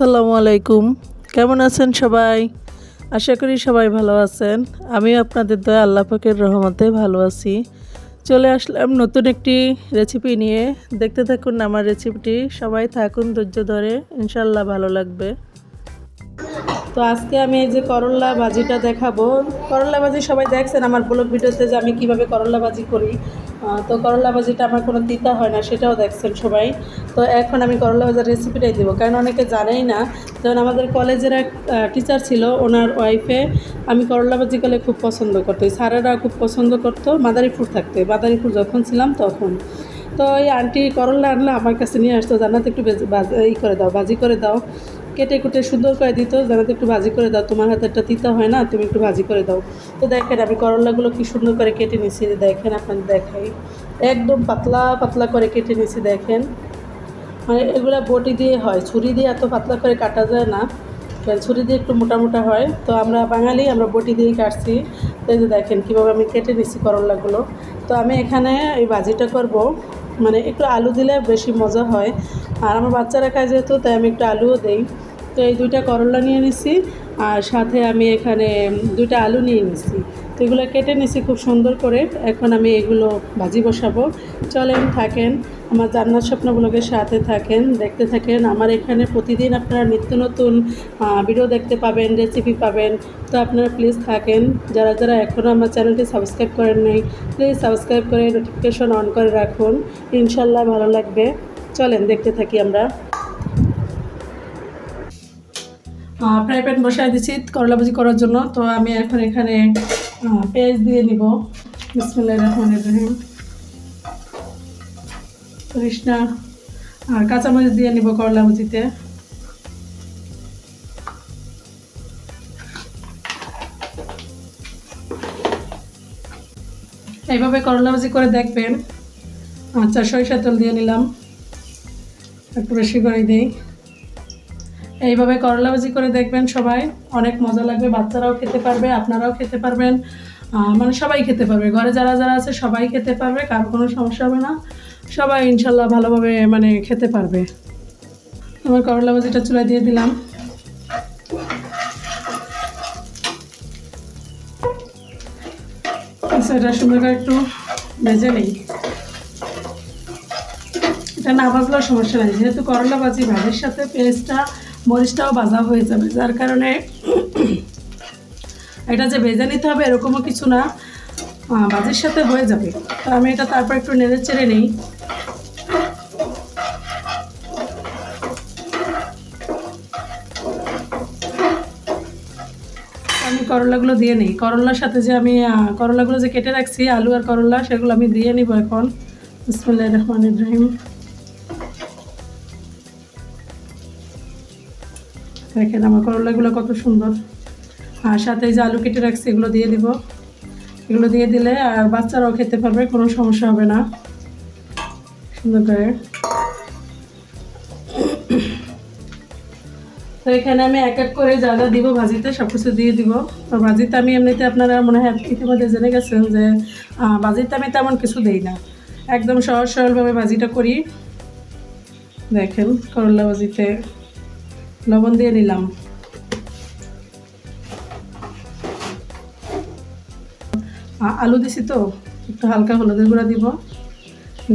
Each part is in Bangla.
আসসালামু আলাইকুম। কেমন আছেন সবাই? আশা করি সবাই ভালো আছেন। আমি আপনাদের দয়া আল্লাহ পাকের রহমতে ভালো আছি। চলে আসলাম নতুন একটি রেসিপি নিয়ে। দেখতে থাকুন আমার রেসিপিটি সবাই থাকুন ধৈর্য ধরে। ইনশাল্লাহ ভালো লাগবে। তো আজকে আমি এই যে করল্লা ভাজিটা দেখাবো। করল্লা ভাজি সবাই দেখছেন আমার ব্লগ ভিডিওতে যে আমি কীভাবে করল্লা ভাজি করি। তো করল্লা ভাজিটা আমার কোনো তিতা হয় না, সেটাও দেখছেন সবাই। তো এখন আমি করল্লা ভাজার রেসিপিটাই দেবো। কারণ অনেকে জানেই না, যেমন আমাদের কলেজের এক টিচার ছিল, ওনার ওয়াইফে আমি করল্লা ভাজি করলে খুব পছন্দ করতো। স্যারেরা খুব পছন্দ করতো, মাদারীপুর থাকতে। মাদারীপুর যখন ছিলাম তখন। তো এই আন্টি করল্লা আনলে আমার কাছে নিয়ে আসতো জানাতে একটু ই করে দাও, ভাজি করে দাও। কেটে কুটে সুন্দর করে দিত জানাতে একটু ভাজি করে দাও। তোমার হাতে একটা তিতা হয় না, তুমি একটু ভাজি করে দাও। তো দেখেন আমি করলাগুলো কি সুন্দর করে কেটে নিছি দেখেন আপনাদের দেখাই। একদম পাতলা পাতলা করে কেটে নিছি দেখেন। মানে এগুলো বটি দিয়ে হয়, ছুরি দিয়ে এত পাতলা করে কাটা যায় না। কারণ ছুরি দিয়ে একটু মোটা মোটা হয়। তো আমরা বাঙালি, আমরা বটি দিয়েই কাটছি। তো যে দেখেন কীভাবে আমি কেটে নিচ্ছি করলাগুলো। তো আমি এখানে এই ভাজিটা করব। মানে একটু আলু দিলে বেশি মজা হয়। আর আমার বাচ্চারা খায় যেহেতু, তাই আমি একটু আলুও দেই। তো এই দুইটা করলা নিয়ে নিছি, আর সাথে আমি এখানে দুইটা আলু নিয়ে নিছি। তো এগুলো কেটে নিছি খুব সুন্দর করে। এখন আমি এগুলো ভাজি বসাবো। চলেন, থাকেন। আমার জান্নার স্বপ্নগুলোকে সাথে থাকেন, দেখতে থাকেন। আমার এখানে প্রতিদিন আপনারা নিত্য নতুন ভিডিও দেখতে পাবেন রেসিপি পাবেন। তো আপনারা প্লিজ থাকেন। যারা যারা এখনও আমার চ্যানেলটি সাবস্ক্রাইব করেন নাই প্লিজ সাবস্ক্রাইব করে নোটিফিকেশন অন করে রাখুন। ইনশাল্লাহ ভালো লাগবে। চলেন, দেখতে থাকি আমরা। ফ্রাই প্যান বসায় দিচ্ছি করলা ভাজি করার জন্য। তো আমি এখন এখানে পেঁয়াজ দিয়ে নিব। বিসমুল্লাহ রহমান রহিম। কৃষ্ণা আর কাঁচামরিচ দিয়ে নিব করলা ভাজিতে এইভাবে করলা ভাজি করে দেখবেন। আচ্ছা সরিষা তেল দিয়ে নিলাম। একটু বেশি করে দিই। এইভাবে করলা ভাজি করে দেখবেন সবাই। অনেক মজা লাগবে, বাচ্চারাও খেতে পারবে, আপনারাও খেতে পারবেন। মানে সবাই খেতে পারবে। ঘরে যারা যারা আছে সবাই খেতে পারবে, কারও কোনো সমস্যা হবে না। সবাই ইনশাল্লাহ ভালোভাবে মানে খেতে পারবে। আমার করলা ভাজিটা চুলা দিয়ে দিলাম। আচ্ছা এটা সুন্দর করে একটু ভেজে নেই। এটা না ভাজলেও সমস্যা নেই। যেহেতু করলা ভাজি ভাজির সাথে পেঁয়াজটা মরিচটাও ভাজা হয়ে যাবে, যার কারণে এটা যে ভেজে নিতে হবে এরকমও কিছু না ভাজির সাথে হয়ে যাবে। তো আমি এটা তারপর একটু নেড়ে চেড়ে নিই। আমি করলাগুলো দিয়ে নিই। করলার সাথে যে আমি করলাগুলো যে কেটে রাখছি, আলু আর করলা, সেগুলো আমি দিয়ে নিব এখন। বিসমুল্লাহ রহমান ইব্রাহিম দেখেন আমার করলাগুলো কত সুন্দর। আর সাথে যে আলু কেটে রাখছি, এগুলো দিয়ে দিব। এগুলো দিয়ে দিলে আর বাচ্চারাও খেতে পারবে, কোনো সমস্যা হবে না। সুন্দর করে। তো এখানে আমি এক এক করে যা যা দিব ভাজিতে সব কিছু দিয়ে দিব। তো ভাজিতে আমি এমনিতে আপনারা মনে হয় ইতিমধ্যে জেনে গেছেন যে ভাজিতে আমি তেমন কিছু দেই না। একদম সহজ সরলভাবে ভাজিটা করি। দেখেন করলা ভাজিতে। লবণ দিয়ে নিলাম। আলু দিছি তো, একটু হালকা হলুদের গুঁড়া দিব,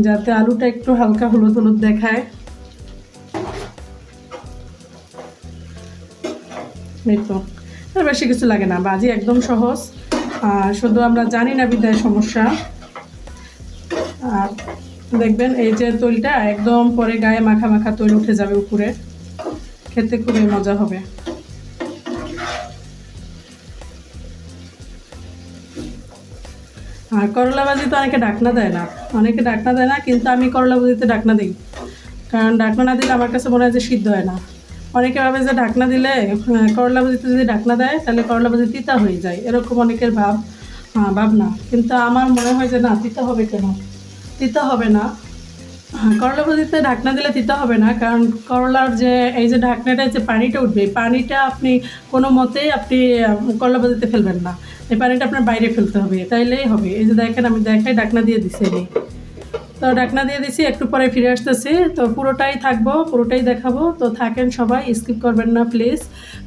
যাতে আলুটা একটু হালকা হলুদ হলুদ দেখায়। এই তো বেশি কিছু লাগে না, বাজি একদম সহজ। আর শুধু আমরা জানি না বিদায় সমস্যা। আর দেখবেন এই যে তৈলটা একদম পরে গায়ে মাখা মাখা তৈল উঠে যাবে উপরে। খেতে খুবই মজা হবে। আর করলা ভাজি তো অনেকে ডাকনা দেয় না। অনেকে ডাকনা দেয় না, কিন্তু আমি করলা ভাজিতে ডাকনা দিই। কারণ ডাকনা না দিলে আমার কাছে মনে হয় যে সিদ্ধ হয় না। অনেকে ভাবে যে ডাকনা দিলে করলা ভাজিতে যদি ডাকনা দেয়, তাহলে করলা ভাজি তিতা হয়ে যায়। এরকম অনেকের ভাব ভাবনা। কিন্তু আমার মনে হয় যে না, তিতা হবে কেন? তিতা হবে না। করলা ভাজিতে ঢাকনা দিলে দিতে হবে না, কারণ করলার যে, এই যে ঢাকনাটা যে পানিটা উঠবে পানিটা আপনি কোনো মতেই আপনি করলা ভাজিতে ফেলবেন না। এই পানিটা আপনার বাইরে ফেলতে হবে, তাইলেই হবে। এই যে দেখেন, আমি দেখাই ঢাকনা দিয়ে দিছি এই তো ডাকনা দিয়ে দিছি, একটু পরে ফিরে আসতেছি। তো পুরোটাই থাকব, পুরোটাই দেখাবো। তো থাকেন সবাই, স্কিপ করবেন না, প্লিজ।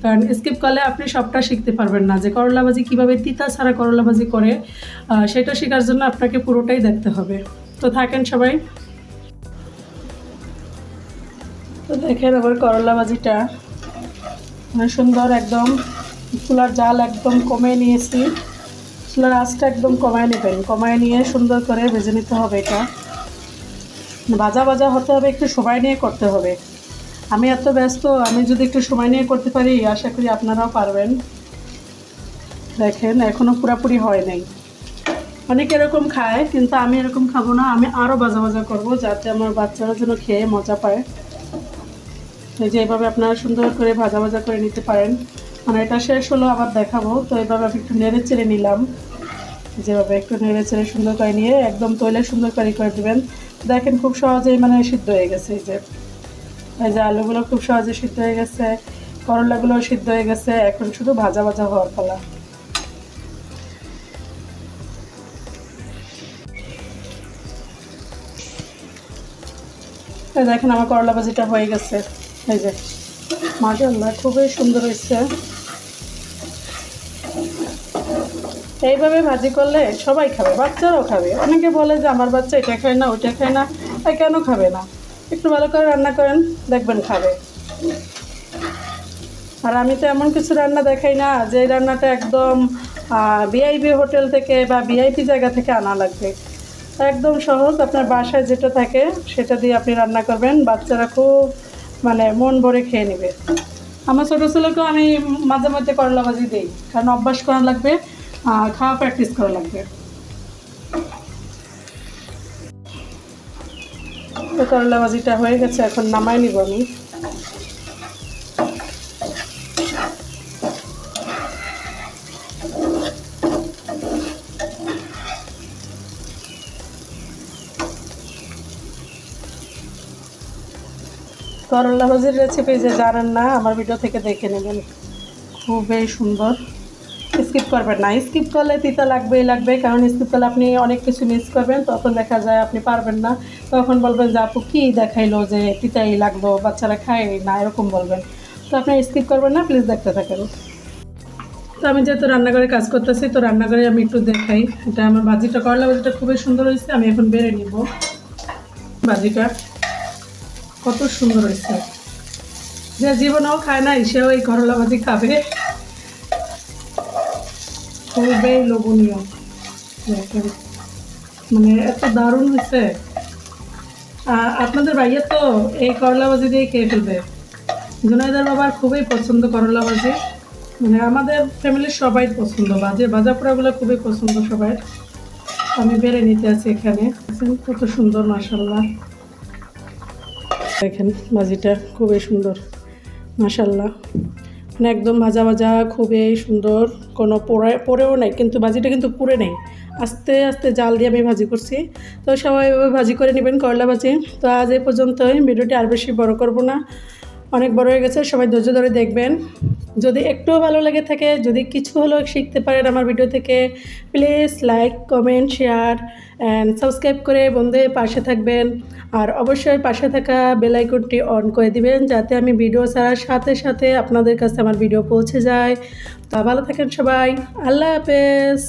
কারণ স্কিপ করলে আপনি সবটা শিখতে পারবেন না, যে করলা ভাজি কীভাবে তিতা ছাড়া করলা ভাজি করে সেটা শেখার জন্য আপনাকে পুরোটাই দেখতে হবে। তো থাকেন সবাই। তো দেখেন আবার করলা ভাজিটা। মানে সুন্দর একদম। চুলার জাল একদম কমে নিয়েছি। চুলার আঁচটা একদম কমায় নেবেন। কমায় নিয়ে সুন্দর করে ভেজে নিতে হবে এটা। ভাজা ভাজা হতে হবে, একটু সময় নিয়ে করতে হবে। আমি এত ব্যস্ত, আমি যদি একটু সময় নিয়ে করতে পারি, আশা করি আপনারাও পারবেন। দেখেন এখনও পুরাপুরি হয় নাই। অনেক এরকম খায়, কিন্তু আমি এরকম খাব না। আমি আরও ভাজা ভাজা করব, যাতে আমার বাচ্চারা যেন খেয়ে মজা পায়। এই যে এইভাবে আপনারা সুন্দর করে ভাজা ভাজা করে নিতে পারেন। মানে এটা শেষ হলো, আবার দেখাবো। তো এইভাবে আমি একটু নেড়ে চেড়ে নিলাম। যেভাবে একটু নেড়ে চেড়ে সুন্দর করে নিয়ে একদম তৈলে সুন্দর করে করে দেবেন। দেখেন খুব সহজেই মানে সিদ্ধ হয়ে গেছে এই যে। এই যে আলুগুলো খুব সহজে সিদ্ধ হয়ে গেছে করলাগুলো সিদ্ধ হয়ে গেছে, এখন শুধু ভাজা ভাজা হওয়ার পালা। দেখেন আমার করলা ভাজিটা হয়ে গেছে। এই যে মাশাল্লাহ খুবই সুন্দর হয়েছে। এইভাবে ভাজি করলে সবাই খাবে, বাচ্চারাও খাবে। অনেকে বলে যে আমার বাচ্চা এটা খায় না ওইটা খায় না তাই কেন খাবে না? একটু ভালো করে রান্না করেন, দেখবেন খাবে। আর আমি তো এমন কিছু রান্না দেখাই না, যে রান্নাটা একদম ভিআইপি হোটেল থেকে বা ভিআইপি জায়গা থেকে আনা লাগবে। একদম সহজ, আপনার বাসায় যেটা থাকে, সেটা দিয়ে আপনি রান্না করবেন। বাচ্চারা খুব মানে মন ভরে খেয়ে নেবে। আমার ছোটো ছেলেকেও আমি মাঝে মাঝে করলা ভাজি দিই, কারণ অভ্যাস করা লাগবে খাওয়া প্র্যাকটিস করা লাগবে। করলা ভাজিটা হয়ে গেছে, এখন নামাই নিব আমি। করলা ভাজির রেসিপি যে জানেন না, আমার ভিডিও থেকে দেখে নেবেন। খুবই সুন্দর। স্কিপ করবেন না। স্কিপ করলে তিতা লাগবেই লাগবে, কারণ স্কিপ করলে আপনি অনেক কিছু মিস করবেন, তখন দেখা যায় আপনি পারবেন না। তখন বলবেন যে, আপু, কী দেখাইলো যে তিতাই লাগল, বাচ্চারা খায় না? এরকম বলবেন। তো আপনি স্কিপ করবেন না প্লিজ দেখতে থাকেন। তো আমি যেহেতু রান্নাঘরে কাজ করতেছি, তো রান্নাঘরে আমি একটু দেখাই। এটা আমার ভাজিটা, করলা ভাজিটা খুবই সুন্দর হয়েছে, আমি এখন বেড়ে নিব ভাজিটা। কত সুন্দর হয়েছে। যে জীবনেও খায় না সেও এই করলা ভাজি খাবে। খুবই লোভনীয়। মানে এত দারুণ হয়েছে। আপনাদের ভাইয়া তো এই করলা ভাজি দিয়ে খেয়ে ফেলবে। জুনাইদার বাবার খুবই পছন্দ করলা ভাজি মানে আমাদের ফ্যামিলির সবাই পছন্দ। ভাজি ভাজা পোড়াগুলো খুবই পছন্দ সবাই। আমি বেড়ে নিতে আছি এখানে। কত সুন্দর মাসাল্লাহ দেখেন ভাজিটা খুবই সুন্দর মাসাল্লাহ মানে একদম ভাজা ভাজা, খুবই সুন্দর। কোনো পোড়া পরেও নাই, কিন্তু ভাজিটা কিন্তু পুড়ে নেই। আস্তে আস্তে জাল দিয়ে আমি ভাজি করছি। তো সবাই ভাজি করে নেবেন করলা ভাজি। তো আজ এই পর্যন্তই। ভিডিওটি আর বেশি বড় করব না। অনেক বড় হয়ে গেছে, সবাই ধৈর্য ধরে দেখবেন। যদি একটুও ভালো লেগে থাকে, যদি কিছু হলেও শিখতে পারেন আমার ভিডিও থেকে please like comment share and subscribe করে বন্ধুদের পাশে থাকবেন। আর অবশ্যই পাশে থাকা বেল আইকনটি অন করে দিবেন, যাতে আমি ভিডিও ছাড়ার সাথে সাথে আপনাদের কাছে আমার ভিডিও পৌঁছে যায়। তা ভালো থাকেন সবাই, আল্লাহ হাফেজ।